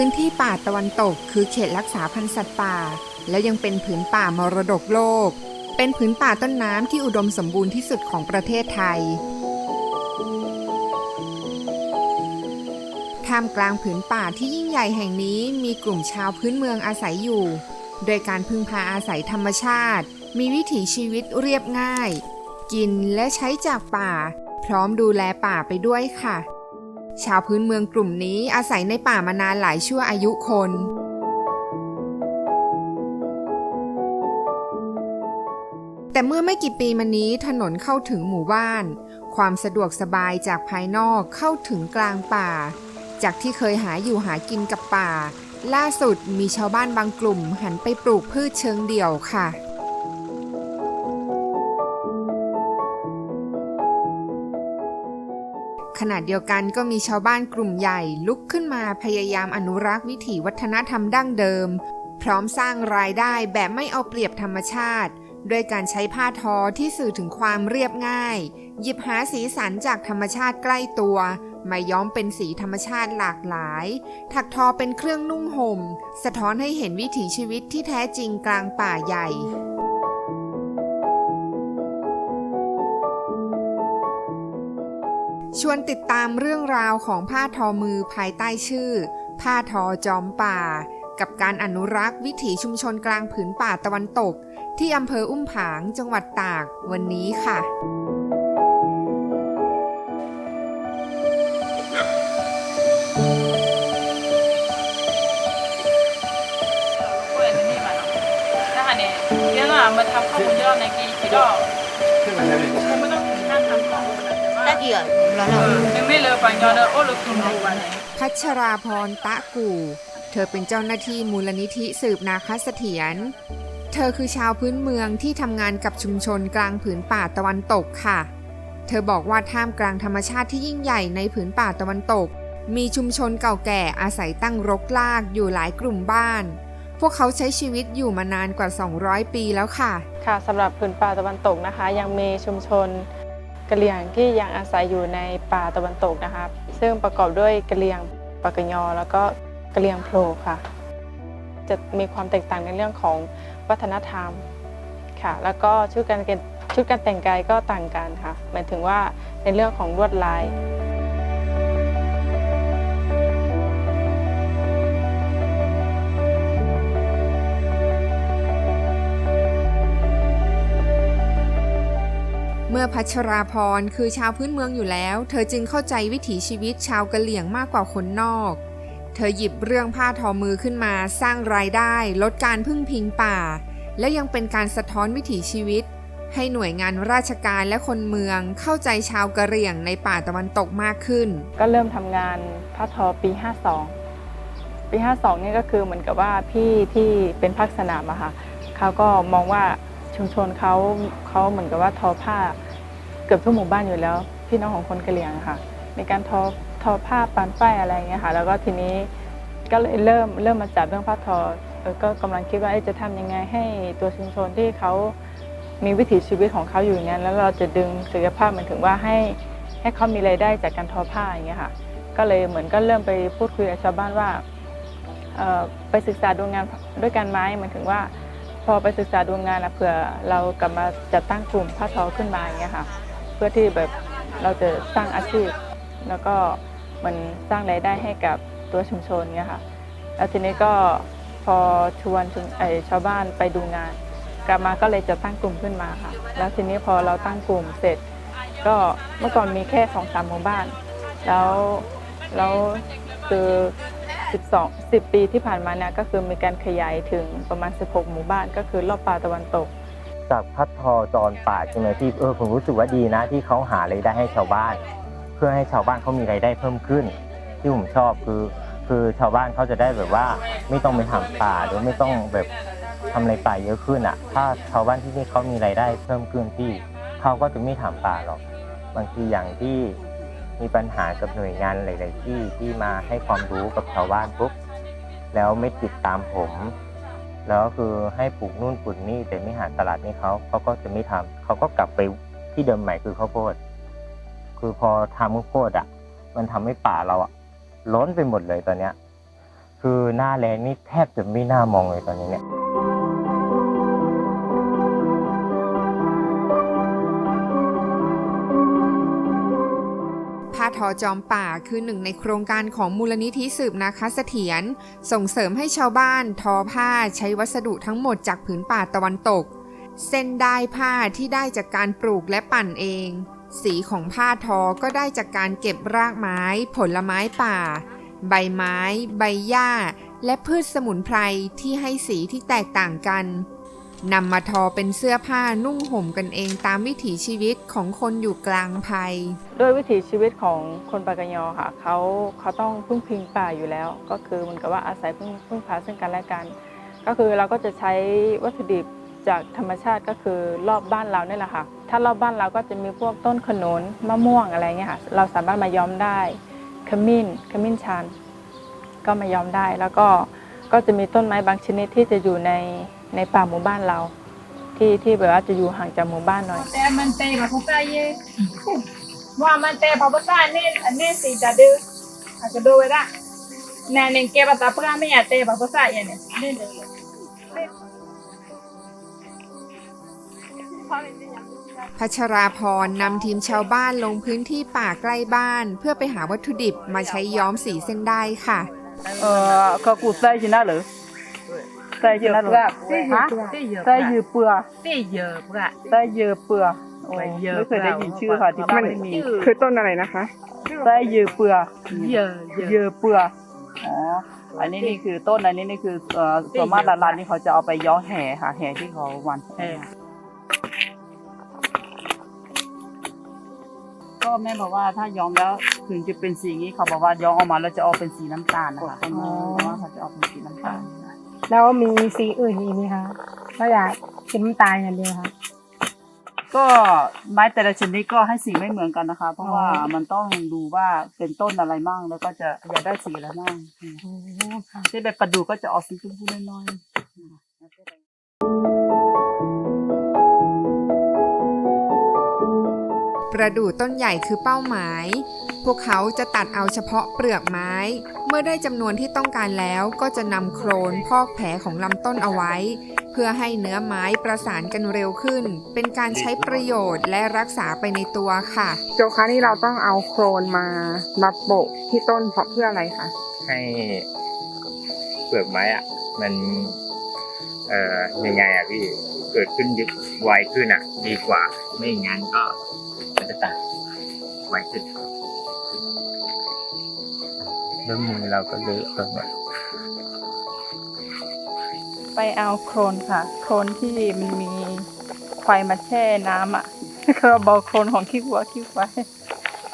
พื้นที่ป่าตะวันตก คือเขตรักษาพันธุ์สัตว์ป่า และยังเป็นผืนป่ามรดกโลก เป็นผืนป่าต้นน้ำที่อุดมสมบูรณ์ที่สุดของประเทศไทยท่ามกลางผืนป่าที่ยิ่งใหญ่แห่งนี้มีกลุ่มชาวพื้นเมืองอาศัยอยู่ โดยการพึ่งพาอาศัยธรรมชาติ มีวิถีชีวิตเรียบง่าย กินและใช้จากป่า พร้อมดูแลป่าไปด้วยค่ะ ชาวพื้นเมืองกลุ่มนี้อาศัยในป่ามานานหลายชั่วอายุคน แต่เมื่อไม่กี่ปีมานี้ถนนเข้าถึงหมู่บ้าน ความสะดวกสบายจากภายนอกเข้าถึงกลางป่า จากที่เคยหาอยู่หากินกับป่า ล่าสุดมีชาวบ้านบางกลุ่มหันไปปลูกพืชเชิงเดี่ยวค่ะ ขณะเดียวกันก็มีชาวบ้านกลุ่มใหญ่ลุกขึ้นมาพยายามอนุรักษ์วิถีวัฒนธรรมดั้งเดิม พร้อมสร้างรายได้แบบไม่เอาเปรียบธรรมชาติ ด้วยการใช้ผ้าทอที่สื่อถึงความเรียบง่าย หยิบหาสีสันจากธรรมชาติใกล้ตัวมาย้อมเป็นสีธรรมชาติหลากหลาย ถักทอเป็นเครื่องนุ่งห่ม สะท้อนให้เห็นวิถีชีวิตที่แท้จริงกลางป่าใหญ่ ชวนติดตามเรื่องราวของผ้าทอมือภายใต้ชื่อ ผ้าทอจอมป่า กับการอนุรักษ์วิถีชุมชนกลางผืนป่าตะวันตก ที่อำเภออุ้มผางจังหวัดตากวันนี้ค่ะมาทำข้อมูลยอนในกีกี่ดอกขึ้นมาแล้วเลย တက်ကြီးရလာ เอ လာ อไม่ไม่เลยปัญญาเด้อโอ้ลูกคุณรู้ว่าเนี่ย พัชราพรตะกู่ เธอเป็นเจ้าหน้าที่มูลนิธิสืบนาคเสถียร เธอคือชาวพื้นเมืองที่ทำงานกับชุมชนกลางผืนป่าตะวันตกค่ะ เธอบอกว่าท่ามกลางธรรมชาติที่ยิ่งใหญ่ในผืนป่าตะวันตก มีชุมชนเก่าแก่อาศัยตั้งรกรากอยู่หลายกลุ่มบ้าน พวกเขาใช้ชีวิตอยู่มานานกว่า 200 ปีแล้วค่ะ ค่ะสำหรับพื้นป่าตะวันตกนะคะ ยังมีชุมชน กะเหรี่ยงที่ยังอาศัยอยู่ในป่าตะวันตกนะคะซึ่งประกอบด้วยกะเหรี่ยงปากยอ แล้วก็กะเหรี่ยงโพลค่ะ จะมีความแตกต่างในเรื่องของวัฒนธรรมค่ะ แล้วก็ชุดการชุดการแต่งกายก็ต่างกันค่ะหมายถึงว่าในเรื่องของลวดลาย อพัชราพรคือชาวพื้นเมืองอยู่แล้ว เธอจึงเข้าใจวิถีชีวิตชาวกะเหลี่ยงมากกว่าคนนอก เธอหยิบเรื่องผ้าทอมือขึ้นมาสร้างรายได้ ลดการพึ่งพิงป่า และยังเป็นการสะท้อนวิถีชีวิต ให้หน่วยงานราชการและคนเมืองเข้าใจชาวกะเหรี่ยงในป่าตะวันตกมากขึ้น ก็เริ่มทำงานผ้าทอปี 52 ปี 52 นี่ก็คือเหมือนกับว่าพี่ที่เป็นภาคสนามอะค่ะเขาก็มองว่าชุมชนเขาเขาเหมือนกับว่าทอผ้า เกือบทุกหมู่บ้านอยู่แล้ว พี่น้องของคนกะเหรี่ยงค่ะ ในการทอทอผ้าปานป้ายอะไรอย่างเงี้ยค่ะ แล้วก็ทีนี้ก็เลยเริ่มเริ่มมาจับเรื่องผ้าทอก็กำลังคิดว่าจะทำยังไงให้ตัวชุมชนที่เขามีวิถีชีวิตของเขาอยู่อย่างนั้นแล้วเราจะดึงศักยภาพมือนถึงว่าให้ให้เขามีรายได้จากการทอผ้าอย่างเงี้ยค่ะ ก็เลยเหมือนก็เริ่มไปพูดคุยกับชาวบ้านว่าไปศึกษาดูงานด้วยกันไหมหมายถึงว่า พอไปศึกษาดูงานนะเผื่อเรากลับมาจัดตั้งกลุ่มผ้าทอขึ้นมาอย่างเงี้ยค่ะ เพื่อที่แบบเราจะสร้างอาชีพ แล้วก็มันสร้างรายได้ให้กับตัวชุมชนเงี้ยค่ะแล้วทีนี้ก็พอชวนชุมเอ่อชาวบ้านไปดูงาน กลับมาก็เลยจะตั้งกลุ่มขึ้นมาค่ะ แล้วทีนี้พอเราตั้งกลุ่มเสร็จ ก็เมื่อก่อนมีแค่สองสามหมู่บ้าน แล้วแล้วคือ12 10 ปีที่ผ่านมาเนี่ยก็คือมีการขยายถึงประมาณ 16 หมู่บ้าน ก็คือรอบป่าตะวันตก จากพัดทอจรป่าใช่ไหมพี่เออผมรู้สึกว่าดีนะ ที่เขาหารายได้ให้ชาวบ้าน เพื่อให้ชาวบ้านเขามีรายได้เพิ่มขึ้น ที่ผมชอบคือคือชาวบ้านเขาจะได้แบบว่า ไม่ต้องไปทำป่าหรือไม่ต้องแบบทำอะไรป่าเยอะขึ้นอะ ถ้าชาวบ้านที่นี่เขามีรายได้เพิ่มขึ้นที่เขาก็จะไม่ทำป่าหรอก บางทีอย่างที่มีปัญหากับหน่วยงานหลาย ๆ ที่ที่มาให้ความรู้กับชาวบ้านปุ๊บแล้วไม่ติดตามผม แล้วคือให้ปลูกนู่นปลูกนี่แต่ไม่หาตลาดให้เขาเขาก็จะไม่ทำเขาก็กลับไปที่เดิมใหม่คือข้าวโพดคือพอทำข้าวโพดอะ มันทำให้ป่าเราอะล้นไปหมดเลยตอนเนี้ย คือหน้าแรงนี่แทบจะไม่น่ามองเลยตอนนี้เนี่ย ทอจอมป่าคือหนึ่งในโครงการของมูลนิธิสืบนาคเสถียรส่งเสริมให้ชาวบ้านทอผ้าใช้วัสดุทั้งหมดจากผืนป่าตะวันตก เส้นได้ผ้าที่ได้จากการปลูกและปั่นเอง สีของผ้าทอก็ได้จากการเก็บรากไม้ ผลไม้ป่า ใบไม้ ใบหญ้า และพืชสมุนไพรที่ให้สีที่แตกต่างกัน นำมาทอเป็นเสื้อผ้านุ่งห่มกันเองตามวิถีชีวิตของคนอยู่กลางภัย ด้วยวิถีชีวิตของคนปากกยอค่ะเขาเขาต้องพึ่งพิงป่าอยู่แล้ว ก็คือเหมันกับว่าอาศัยพึ่งพึ่งพาซึ่งกันและกัน ก็คือเราก็จะใช้วัตถุดิบจากธรรมชาติก็คือรอบบ้านเราเนี่ยแหละค่ะ ถ้ารอบบ้านเราก็จะมีพวกต้นขนุนมะม่วงอะไรเงี้ยค่ะ เราสามารถมาย้อมได้ขมิ้นขมิ้นชันก็มาย้อมได้แล้วก็ก็จะมีต้นไม้บางชนิดที่จะอยู่ใน ในป่าหมู่บ้านเรา ที่ที่แบบว่าจะอยู่ห่างจากหมู่บ้านหน่อย แต่มันเตะแบบพวกได้เย่ว่ามันเตะพอพวกได้เนี่ยอันนี้สีจะดื้ออาจจะดูไว้ละแนนเองเก็บตาปลาไม่อยากเตะแบบพวกได้เนี่ยนี่เลยพัชราพรนำทีมชาวบ้านลงพื้นที่ป่าใกล้บ้าน เพื่อไปหาวัตถุดิบมาใช้ย้อมสีเส้นได้ค่ะ ờ có củ say gì nào lử say gì nào lử hả say dừa bừa เตะเยอะปะ say dừa bừa Ồ, Say dừa ไม่เคยได้ยิน bừa ชื่อค่ะที่บ้านมันไม่มีคือต้นอะไรนะคะ say dừa bừa เยอะเยอะ dừa bừa อ๋อ อันนี้นี่คือต้นอันนี้นี่คือเอ่อส่วนมากร้านๆนี่เขาจะเอาไปย้อมแห่ค่ะ แห่ที่เขาวันแห่ก็แม่บอกว่าถ้าย้อมแล้วถึงจะเป็นสีนี้เขาบอกว่าย้อมออกมาแล้วจะออกเป็นสีน้ำตาลนะคะต้นไม้ว่าเขาจะออกเป็นสีน้ำตาล แล้วมีสีอื่นอีกไหมคะก็อยากสีน้ำตาลอย่างเดียวค่ะ ก็ไม้แต่ละชนิดก็ให้สีไม่เหมือนกันนะคะ เพราะว่าอ๋อมันต้องดูว่าเป็นต้นอะไรมั่งแล้วก็จะอยากได้สีอะไรมั่งโอ้ค่ะที่แบบประดูก็จะออกสีชมพูน้อยประดู่ต้นใหญ่คือเป้าหมาย พวกเขาจะตัดเอาเฉพาะเปลือกไม้ เมื่อได้จำนวนที่ต้องการแล้วก็จะนำโครนพอกแผลของลำต้นเอาไว้ เพื่อให้เนื้อไม้ประสานกันเร็วขึ้น เป็นการใช้ประโยชน์และรักษาไปในตัวค่ะ โจคะนี่เราต้องเอาโครนมามาโปะที่ต้นเพราะเพื่ออะไรคะให้เปลือกไม้อะมันเอ่อยังไงอะพี่เกิดขึ้นยุไวขึ้นอะ ดีกว่า ไม่งั้นก็มันจะตายไวขึ้น ด้วยมือเราก็เลอะไปหมดไปเอาโครนค่ะ โครนที่มันมีควายมาแช่น้ำอะเราบอกโครนของขี้วัวขี้ควาย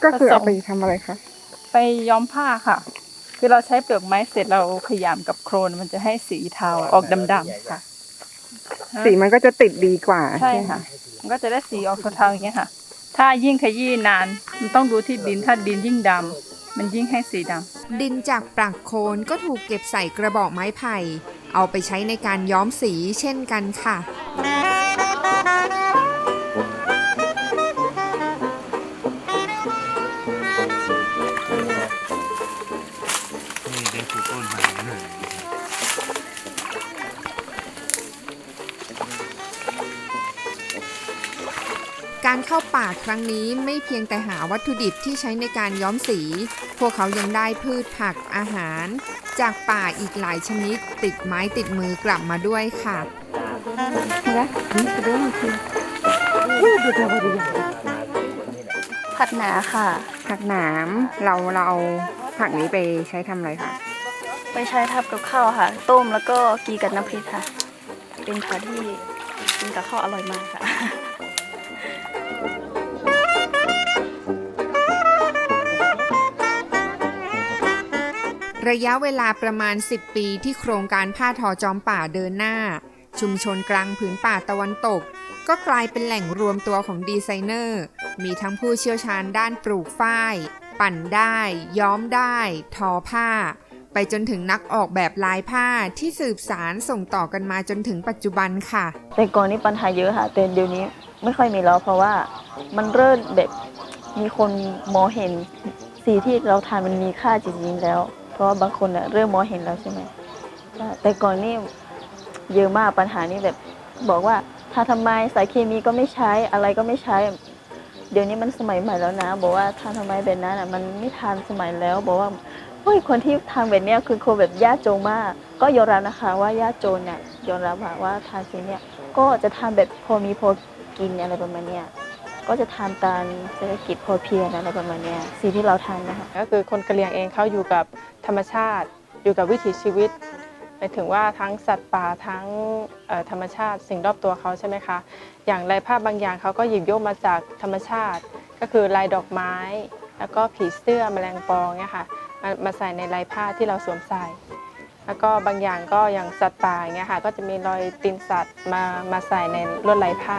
ก็คือผสเอามไปทำอะไรคะไปย้อมผ้าค่ะ คือเราใช้เปลือกไม้เสร็จเราขยำกับโครนมันจะให้สีเทาออกดำๆค่ะ สีมันก็จะติดดีกว่าใช่ไหมค่ะ มันก็จะได้สีออกเทาๆอย่างเงี้ยค่ะ ถ้ายิ่งขยี้นาน มันต้องดูที่ดินถ้าดินยิ่งดำ มันยิ่งให้สีดำดินจากปลักโคนก็ถูกเก็บใส่กระบอกไม้ไผ่ เอาไปใช้ในการย้อมสีเช่นกันค่ะ เข้าป่าครั้งนี้ไม่เพียงแต่หาวัตถุดิบที่ใช้ในการย้อมสี พวกเขายังได้พืชผักอาหาร จากป่าอีกหลายชนิด ติดไม้ติดมือกลับมาด้วยค่ะ ผัดหนาค่ะ ผักหนามเราเราเอาผักนี้ไปใช้ทำอะไรคะไปใช้ทับกับข้าวค่ะ ต้มแล้วก็กีกับน้ำพริกค่ะ เป็นผัดที่กินกับข้าวอร่อยมากค่ะ ระยะเวลาประมาณ 10 ปีที่โครงการผ้าทอจอมป่าเดินหน้า ชุมชนกลางผืนป่าตะวันตก ก็กลายเป็นแหล่งรวมตัวของดีไซเนอร์ มีทั้งผู้เชี่ยวชาญด้านปลูกฝ้าย ปั่นได้ ย้อมได้ ทอผ้า ไปจนถึงนักออกแบบลายผ้าที่สืบสารส่งต่อกันมาจนถึงปัจจุบันค่ะ แต่ก่อนนี้ปัญหาเยอะค่ะแต่เดี๋ยวนี้ไม่ค่อยมีแล้วเพราะว่ามันเริ่มแบบมีคนมองเห็นสีที่เราทานมันมีค่าจริงๆแล้ว ราะว่าบางคนน่ะเริ่มมองเห็นแล้วใช่ไหมแต่ก่อนนี่เยอะมากปัญหานี้แบบบอกว่าถ้าทำไมสารเคมีก็ไม่ใช้อะไรก็ไม่ใช้ เดี๋ยวนี้มันสมัยใหม่แล้วนะ บอกว่าทานทำไมแบบนั้นอะมันไม่ทันสมัยแล้ว บอกว่าเฮ้ยคนที่ทำแบบเนี้ยคือคนแบบยากจนมาก ก็ยอมรับนะคะ ว่ายากจนเนี่ยยอมรับว่าทานสิ่งเนี้ยก็จะทำแบบพอมีพอกินอะไรประมาณเนี้ย ก็จะทานตามเศรษฐกิจพอเพียงอะไรประมาณนี้สิ่งที่เราทานนะคะก็คือคนกะเหรี่ยงเองเขาอยู่กับธรรมชาติ อยู่กับวิถีชีวิตหมายถึงว่าทั้งสัตว์ป่าทั้งธรรมชาติ สิ่งรอบตัวเขาใช่ไหมคะ อย่างลายผ้าบางอย่างเขาก็หยิบยกมาจากธรรมชาติ ก็คือลายดอกไม้ แล้วก็ผีเสื้อแมลงปองเนี่ยค่ะมามาใส่ในลายผ้าที่เราสวมใส่ แล้วก็บางอย่างก็อย่างสัตว์ป่าเงี้ยค่ะก็จะมีรอยตีนสัตว์มามาใส่ในลวดลายผ้า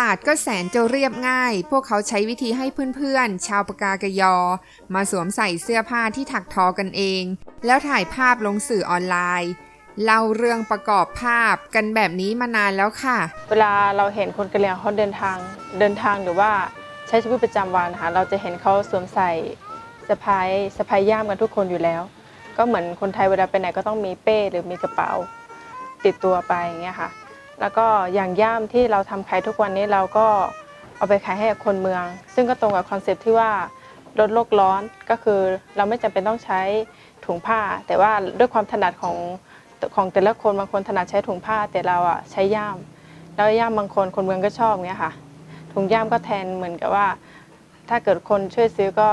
ลาดก็แสนจะเรียบง่าย พวกเขาใช้วิธีให้เพื่อนๆ ชาวปากากยอ มาสวมใส่เสื้อผ้าที่ถักทอกันเอง แล้วถ่ายภาพลงสื่อออนไลน์เล่าเรื่องประกอบภาพกันแบบนี้มานานแล้วค่ะ เวลาเราเห็นคนกะเหรี่ยงเขาเดินทางเดินทางหรือว่าใช้ชีวิตประจำวันนะคะเราจะเห็นเขาสวมใส่สะพายสะพายย่ามกันทุกคนอยู่แล้ว ก็เหมือนคนไทยเวลาไปไหนก็ต้องมีเป้หรือมีกระเป๋า ติดตัวไปอย่างเงี้ยค่ะ แล้วก็อย่างย่ามที่เราทำขายทุกวันนี้เราก็เอาไปขายให้กับคนเมือง ซึ่งก็ตรงกับคอนเซ็ปที่ว่าลดโลกร้อนก็คือเราไม่จำเป็นต้องใช้ถุงผ้า แต่ว่าด้วยความถนัดของของแต่ละคนบางคนถนัดใช้ถุงผ้าแต่เราอะใช้ย่าม แล้วย่ามบางคนคนเมืองก็ชอบเงี้ยค่ะ ถุงย่ามก็แทนเหมือนกับว่า ถ้าเกิดคนช่วยซื้อก็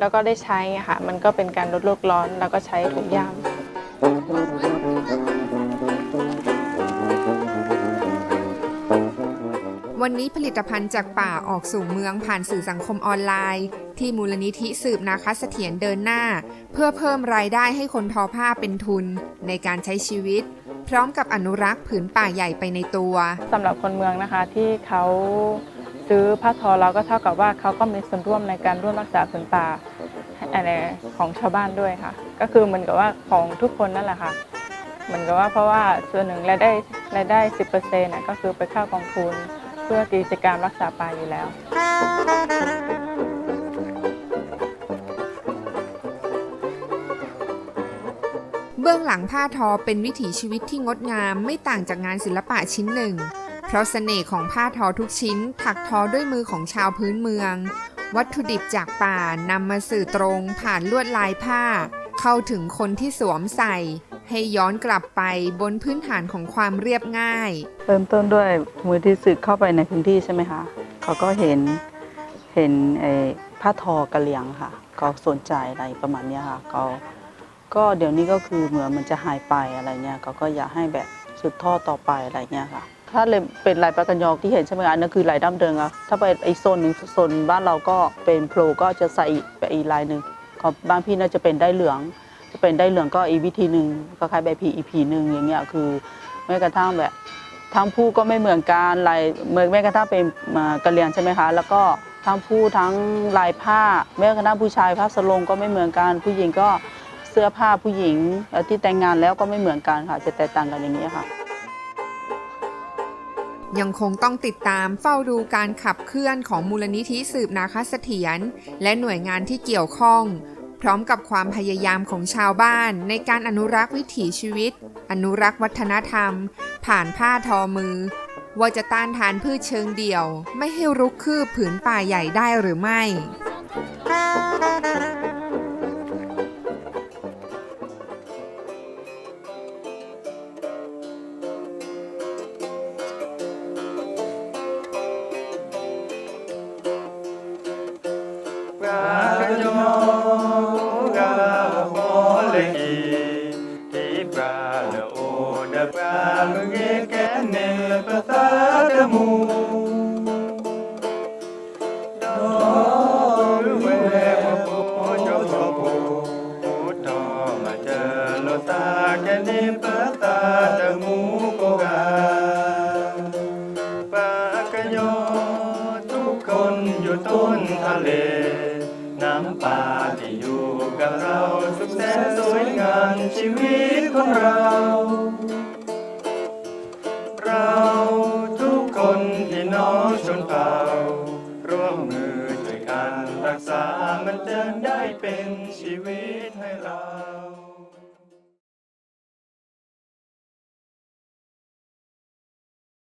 แล้วก็ได้ใช้เงี้ยค่ะมันก็เป็นการลดโลกร้อนแล้วก็ใช้ถุงย่าม วันนี้ผลิตภัณฑ์จากป่าออกสู่เมืองผ่านสื่อสังคมออนไลน์ ที่มูลนิธิสืบนาคเสถียรเดินหน้า เพื่อเพิ่มรายได้ให้คนทอผ้าเป็นทุนในการใช้ชีวิต พร้อมกับอนุรักษ์ผืนป่าใหญ่ไปในตัวสำหรับคนเมืองนะคะที่เขาซื้อผ้าทอเราก็เท่ากับว่าเขาก็มีส่วนร่วมในการร่วมรักษาผืนป่าอะไรของชาวบ้านด้วยค่ะ ก็คือเหมือนกับว่าของทุกคนนั่นแหละค่ะเหมือนกับว่าเพราะว่าส่วนหนึ่งรายได้รายได้10%นะก็คือไปเข้ากองทุน เพื่อกิจกรรมรักษาป่าอยู่แล้ว เบื้องหลังผ้าทอเป็นวิถีชีวิตที่งดงามไม่ต่างจากงานศิลปะชิ้นหนึ่ง เพราะเสน่ห์ของผ้าทอทุกชิ้น ถักทอด้วยมือของชาวพื้นเมือง วัตถุดิบจากป่านำมาสื่อตรงผ่านลวดลายผ้า เข้าถึงคนที่สวมใส่ ให้ย้อนกลับไปบนพื้นฐานของความเรียบง่าย เริ่มต้นด้วยมือที่สึกเข้าไปในพื้นที่ใช่ไหมคะเขาก็เห็นเห็นไอ้ผ้าทอกระเหลียงค่ะ ก็สนใจอะไรประมาณนี้ค่ะก็ก็เดี๋ยวนี้ก็คือเหมือนมันจะหายไปอะไรเงี้ยเขาก็อยากให้แบบสืบทอดต่อไปอะไรเงี้ยค่ะ ถ้าเลยเป็นลายปลากันยอกที่เห็นใช่ไหมคะอันนั้นคือลายดั้มเดิมอะถ้าไปไอโซนหนึ่งโซนบ้านเราก็เป็นโพลก็จะใส่ไปอีกลายหนึ่งของบ้านพี่น่าจะเป็นได้เหลือง จะเป็นได้เหลืองก็อีกวิธีหนึ่งคล้ายแบบผีอีผีหนึ่งอย่างเงี้ยคือแม้กระทั่งแบบทั้งผู้ก็ไม่เหมือนกันลายเมื่อแม้กระทั่งเป็นมากระเหรียงใช่ไหมคะ แล้วก็ทั้งผู้ทั้งลายผ้าแม้กระทั่งผู้ชายผ้าสลงก็ไม่เหมือนกันผู้หญิงก็เสื้อผ้าผู้หญิงที่แต่งงานแล้วก็ไม่เหมือนกันค่ะ จะแตกต่างกันอย่างนี้ค่ะ ยังคงต้องติดตามเฝ้าดูการขับเคลื่อนของมูลนิธิสืบนาคเสถียรและหน่วยงานที่เกี่ยวข้อง พร้อมกับความพยายามของชาวบ้านในการอนุรักษ์วิถีชีวิต อนุรักษ์วัฒนธรรม ผ่านผ้าทอมือ ว่าจะต้านทานพืชเชิงเดี่ยว ไม่ให้รุกคืบผืนป่าใหญ่ได้หรือไม่ ทุกคนอยู่ต้นทะเล น้ำป่าที่อยู่กับเราสุขแสนสวยงามชีวิตของเรา เราทุกคนพี่น้องชนเผ่าวมมือช่วยกันรักษามันจะได้เป็นชีวิต